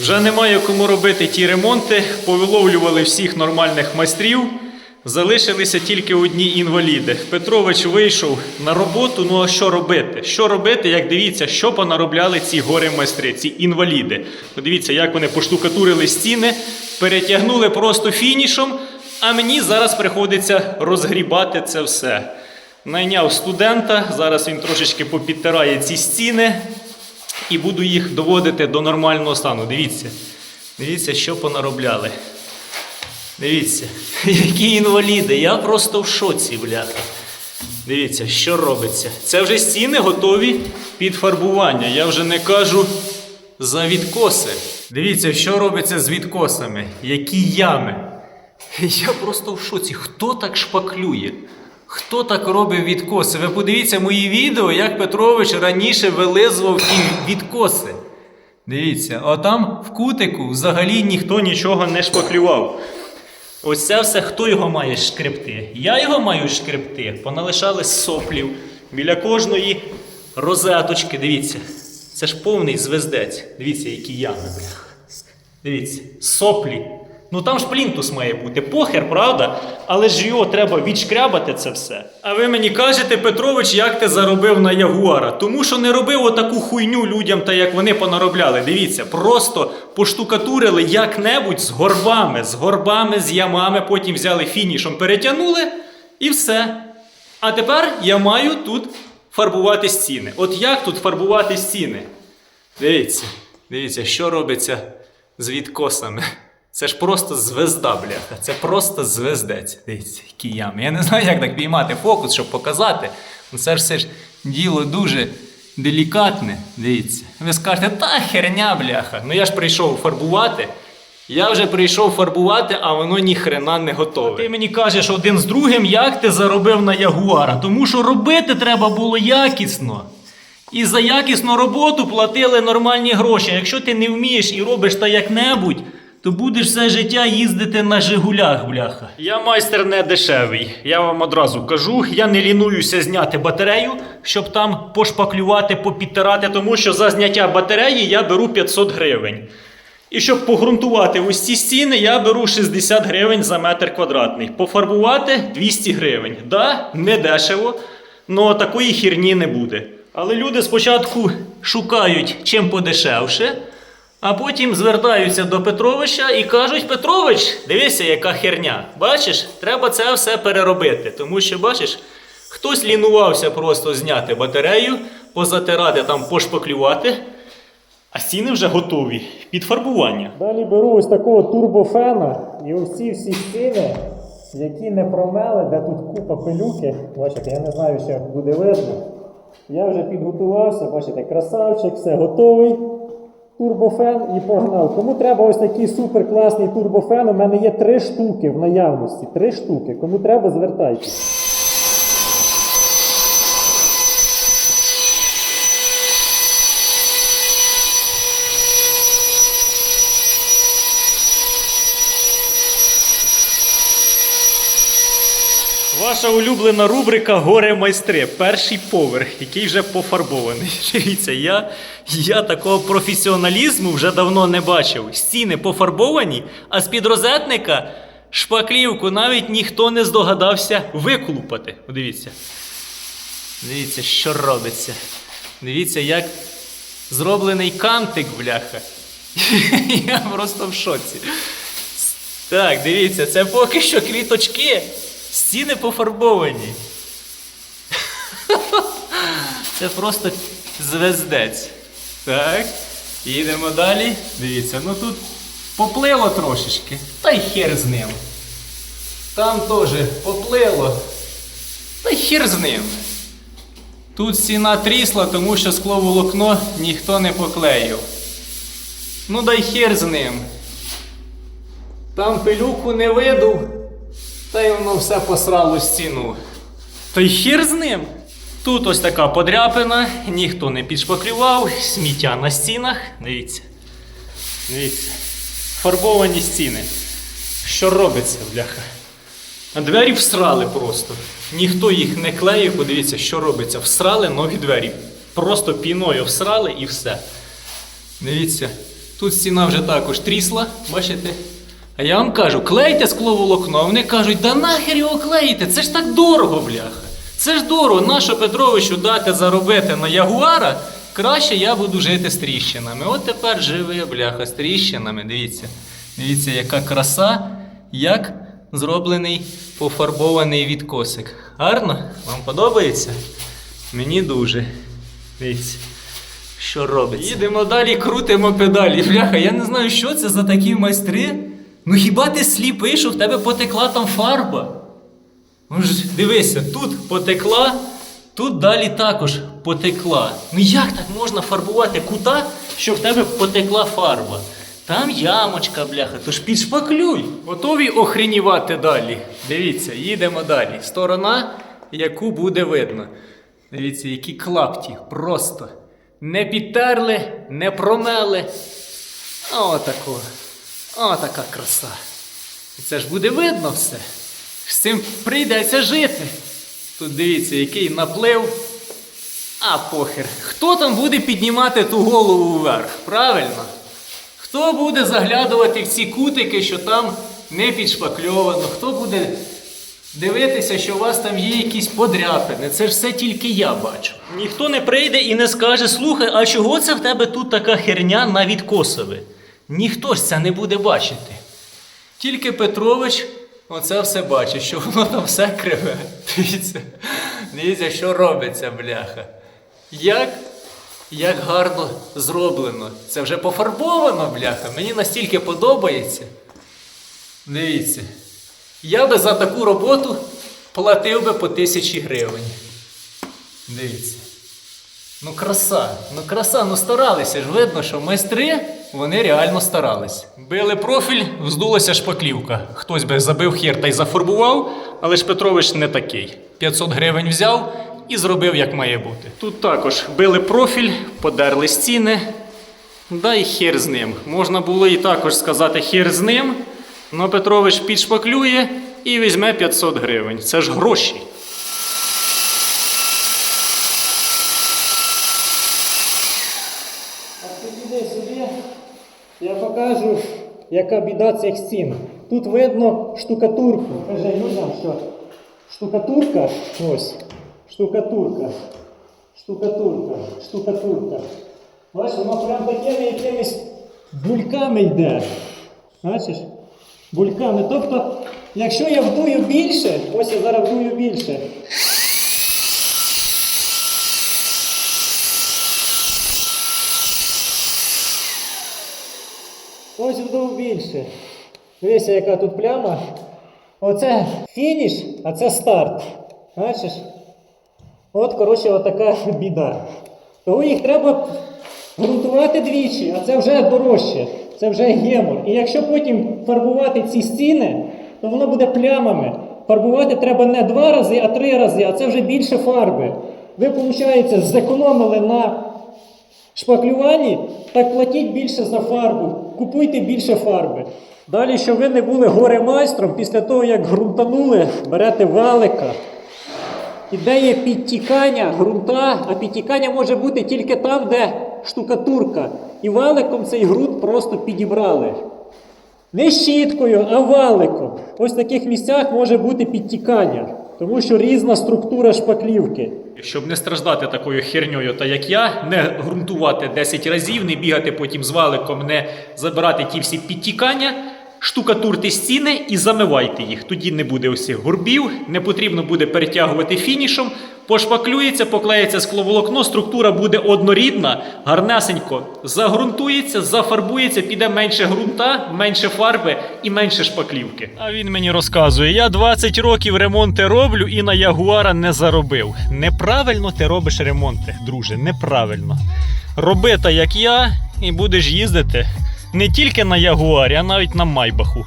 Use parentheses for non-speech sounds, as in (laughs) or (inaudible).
Вже немає кому робити ті ремонти. Повиловлювали всіх нормальних майстрів. Залишилися тільки одні інваліди. Петрович вийшов на роботу. Ну а що робити? Що робити, як дивіться, що понаробляли ці гори майстри, ці інваліди. Подивіться, як вони поштукатурили стіни, перетягнули просто фінішом. А мені зараз приходиться розгрібати це все. Найняв студента, зараз він трошечки попідтирає ці стіни і буду їх доводити до нормального стану. Дивіться, дивіться, що понаробляли. Дивіться, (laughs) які інваліди. Я просто в шоці, бляха. Дивіться, що робиться. Це вже стіни готові під фарбування. Я вже не кажу за відкоси. Дивіться, що робиться з відкосами. Які ями. (laughs) Я просто в шоці. Хто так шпаклює? Хто так робить відкоси? Ви подивіться мої відео, як Петрович раніше вилизував ті відкоси. Дивіться, а там в кутику взагалі ніхто нічого не шпаклював. Ось це все хто його має шкребти? Я його маю шкребти. Поналишали соплів біля кожної розеточки. Дивіться, це ж повний звездець. Дивіться, які ями. Дивіться, соплі. Ну там ж плінтус має бути, похер, правда? Але ж його треба відшкрябати це все. А ви мені кажете, Петрович, як ти заробив на Ягуара? Тому що не робив отаку хуйню людям, та як вони понаробляли. Дивіться, просто поштукатурили як-небудь з горбами, з горбами, з ямами, потім взяли фінішом, перетягнули і все. А тепер я маю тут фарбувати стіни. От як тут фарбувати стіни? Дивіться, дивіться, що робиться з відкосами. Це ж просто звезда, бляха. Це просто звездець. Дивіться, які ями. Я не знаю, як так піймати фокус, щоб показати. Ну це ж все ж діло дуже делікатне. Дивіться. Ви скажете, та херня, бляха. Ну я ж прийшов фарбувати. Я вже прийшов фарбувати, а воно ніхрена не готове. Ти мені кажеш один з другим, як ти заробив на Ягуара. Тому що робити треба було якісно. І за якісну роботу платили нормальні гроші. Якщо ти не вмієш і робиш та як-небудь, то будеш все життя їздити на Жигулях, бляха. Я майстер не дешевий. Я вам одразу кажу, я не лінуюся зняти батарею, щоб там пошпаклювати, попідтирати, тому що за зняття батареї я беру 500 гривень. І щоб погрунтувати ось ці стіни, я беру 60 гривень за метр квадратний. Пофарбувати 200 гривень. Да, не дешево, але такої хірні не буде. Але люди спочатку шукають чим подешевше, а потім звертаються до Петровича і кажуть: Петрович, дивися, яка херня. Бачиш, треба це все переробити. Тому що, бачиш, хтось лінувався просто зняти батарею, позатирати там, пошпаклювати. А стіни вже готові під фарбування. Далі беру ось такого турбофена і ці всі стіни, які не промели, де тут купа пилюки. Бачите, я не знаю, що буде видно. Я вже підготувався, бачите, красавчик, все готовий. Турбофен і погнав. Кому треба ось такий супер класний турбофен, у мене є три штуки в наявності. Три штуки. Кому треба, звертайтесь. Ваша улюблена рубрика Горе майстри. Перший поверх, який вже пофарбований. (laughs) Дивіться, я, я такого професіоналізму вже давно не бачив. Стіни пофарбовані, а з-під розетника шпаклівку навіть ніхто не здогадався виклупати. Подивіться. Дивіться, що робиться. Дивіться, як зроблений кантик, бляха. (laughs) Я просто в шоці. Так, дивіться, це поки що квіточки. Стіни пофарбовані. Це просто звездець. Так. Їдемо далі. Дивіться, ну тут поплило трошечки. Та й хер з ним. Там теж поплило. Та й хер з ним. Тут стіна трісла, тому що скловолокно ніхто не поклеїв. Ну дай хер з ним. Там пилюку не видув, та й воно все посрало стіну. Та й хір з ним. Тут ось така подряпина, ніхто не підшпаклював, сміття на стінах. Дивіться. Дивіться. Фарбовані стіни. Що робиться, бляха? А двері всрали просто. Ніхто їх не клеїв, подивіться, що робиться. Всрали нові двері. Просто піною всрали і все. Дивіться, Тут стіна вже також трісла, бачите? А я вам кажу, клейте скловолокно, а вони кажуть, да нахер його клеїте, це ж так дорого, бляха. Це ж дорого, нащо Петровичу дати заробити на ягуара, краще я буду жити з тріщинами. От тепер живе, бляха, з тріщинами. Дивіться. Дивіться, яка краса, як зроблений пофарбований відкосик. Гарно? Вам подобається? Мені дуже. Дивіться. Що робиться? Їдемо далі, крутимо педалі. Бляха, я не знаю, що це за такі майстри. Ну хіба ти сліпий, що в тебе потекла там фарба? Ну ж, дивися, тут потекла, тут далі також потекла. Ну як так можна фарбувати кута, що в тебе потекла фарба? Там ямочка, бляха, то ж підшпаклюй. Готові охренівати далі. Дивіться, їдемо далі. Сторона, яку буде видно. Дивіться, які клапті. Просто. Не підтерли, не промели. А отако. Отака краса. І це ж буде видно все. З цим прийдеться жити. Тут дивіться, який наплив. А похер. Хто там буде піднімати ту голову вверх? Правильно? Хто буде заглядувати в ці кутики, що там не підшпакльовано? Хто буде дивитися, що у вас там є якісь подряпини? Це ж все тільки я бачу. Ніхто не прийде і не скаже: слухай, а чого це в тебе тут така херня на відкосове? Ніхто ж це не буде бачити. Тільки Петрович оце все бачить, що воно там все криве. Дивіться, дивіться, що робиться, бляха. Як, як гарно зроблено. Це вже пофарбовано, бляха. Мені настільки подобається. Дивіться. Я би за таку роботу платив би по тисячі гривень. Дивіться. Ну краса, ну краса, ну старалися ж. Видно, що майстри вони реально старались. Били профіль, вздулася шпаклівка. Хтось би забив хер та й зафарбував, але ж Петрович не такий. 500 гривень взяв і зробив як має бути. Тут також били профіль, подерли стіни. Да й хер з ним. Можна було і також сказати хер з ним. Но Петрович підшпаклює і візьме 500 гривень. Це ж гроші. Іди сюди, я покажу, яка біда цих стін. Тут видно штукатурку. Кажи людям, що штукатурка, ось, штукатурка, штукатурка, штукатурка. Бачиш, воно прям такими якимись бульками йде. Бачиш? Бульками. Тобто, якщо я вдую більше, ось я зараз вдую більше. Ось більше. Дивися, яка тут пляма. Оце фініш, а це старт. Бачиш? От, коротше, отака біда. Тому їх треба ґрунтувати двічі, а це вже дорожче. Це вже гемор. І якщо потім фарбувати ці стіни, то воно буде плямами. Фарбувати треба не два рази, а три рази, а це вже більше фарби. Ви, виходить, зекономили на шпаклюванні, так платіть більше за фарбу, купуйте більше фарби. Далі, щоб ви не були горе-майстром, після того, як ґрунтанули, берете валика. І де є підтікання ґрунта, а підтікання може бути тільки там, де штукатурка. І валиком цей ґрунт просто підібрали. Не щіткою, а валиком. Ось в таких місцях може бути підтікання, тому що різна структура шпаклівки. Щоб не страждати такою херньою, та як я, не ґрунтувати 10 разів, не бігати потім з валиком, не забирати ті всі підтікання, штукатурте стіни і замивайте їх. Тоді не буде усіх горбів, не потрібно буде перетягувати фінішом, пошпаклюється, поклеїться скловолокно, структура буде однорідна, гарнесенько загрунтується, зафарбується, піде менше ґрунта, менше фарби і менше шпаклівки. А він мені розказує: я 20 років ремонти роблю і на ягуара не заробив. Неправильно ти робиш ремонти, друже, неправильно. Роби так, як я, і будеш їздити не тільки на ягуарі, а навіть на майбаху.